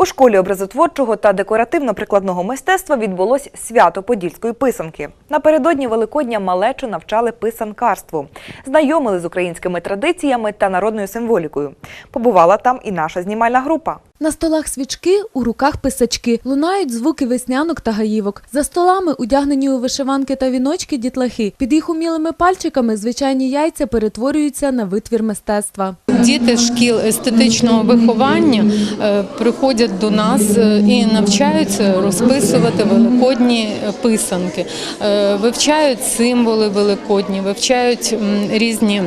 У школі образотворчого та декоративно-прикладного мистецтва відбулось свято подільської писанки. Напередодні Великодня малечу навчали писанкарству, знайомили з українськими традиціями та народною символікою. Побувала там і наша знімальна група. На столах свічки, у руках писачки, лунають звуки веснянок та гаївок. За столами, одягнені у вишиванки та віночки, дітлахи. Під їх умілими пальчиками звичайні яйця перетворюються на витвір мистецтва. Діти шкіл естетичного виховання е, приходять до нас е, і навчаються розписувати великодні писанки, Е, вивчають символи великодні, вивчають різні.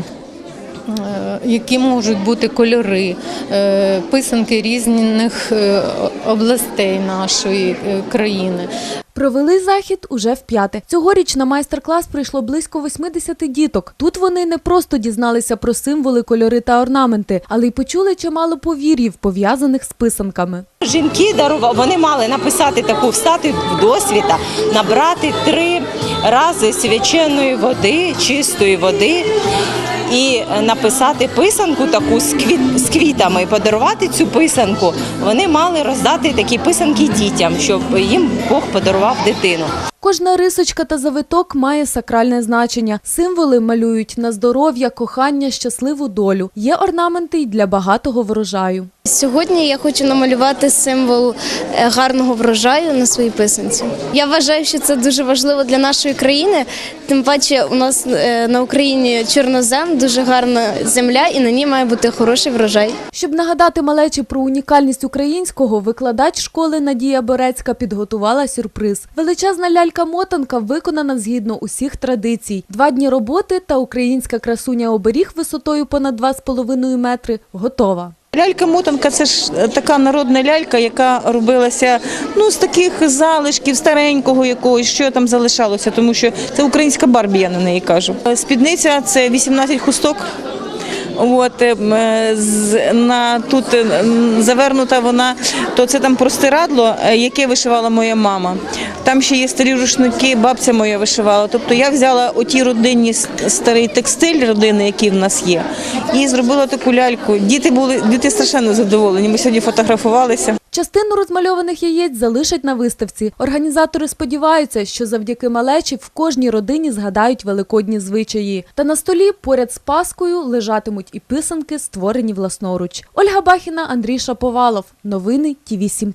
Які можуть бути кольори, е, писанки різних е, областей нашої е, країни. Провели захід уже вп'яте. Цьогоріч на майстер-клас прийшло близько 80 діток. Тут вони не просто дізналися про символи, кольори та орнаменти, але й почули чимало повір'їв, пов'язаних з писанками. Жінки дарували, вони мали написати таку встати в досвіта, набрати три рази свяченої води, чистої води. І написати писанку таку з, квіт, з квітами, подарувати цю писанку. Вони мали роздати такі писанки дітям, щоб їм Бог подарував дитину. Кожна рисочка та завиток має сакральне значення. Символи малюють на здоров'я, кохання, щасливу долю. Є орнаменти й для багатого врожаю. Сьогодні я хочу намалювати символ е, гарного врожаю на своїй писанці. Я вважаю, що це дуже важливо для нашої країни. Тим паче, у нас е, на Україні чорнозем, дуже гарна земля, і на ній має бути хороший врожай. Щоб нагадати малечі про унікальність українського, викладач школи Надія Борецька підготувала сюрприз. Величезна лялька-мотанка виконана згідно усіх традицій. Два дні роботи та українська красуня оберіг висотою понад 2,5 метри готова. Лялька-мотанка це ж е, така народна лялька, яка робилася ну з таких залишків старенького якогось, що там залишалося, тому що це українська барбі, я на неї кажу. Е, Спідниця це 18 хусток. От е, з- на тут е, завернута вона, то це там простирадло, е, яке вишивала моя мама. Там ще є старі рушники, бабця моя вишивала. Тобто я взяла оті родинні старий текстиль родини, який в нас є, і зробила таку ляльку. Діти були діти страшенно задоволені. Ми сьогодні фотографувалися. Частину розмальованих яєць залишать на виставці. Організатори сподіваються, що завдяки малечі в кожній родині згадають великодні звичаї. Та на столі поряд з паскою лежатимуть і писанки, створені власноруч. Ольга Бахіна, Андрій Шаповалов. Новини Ті 7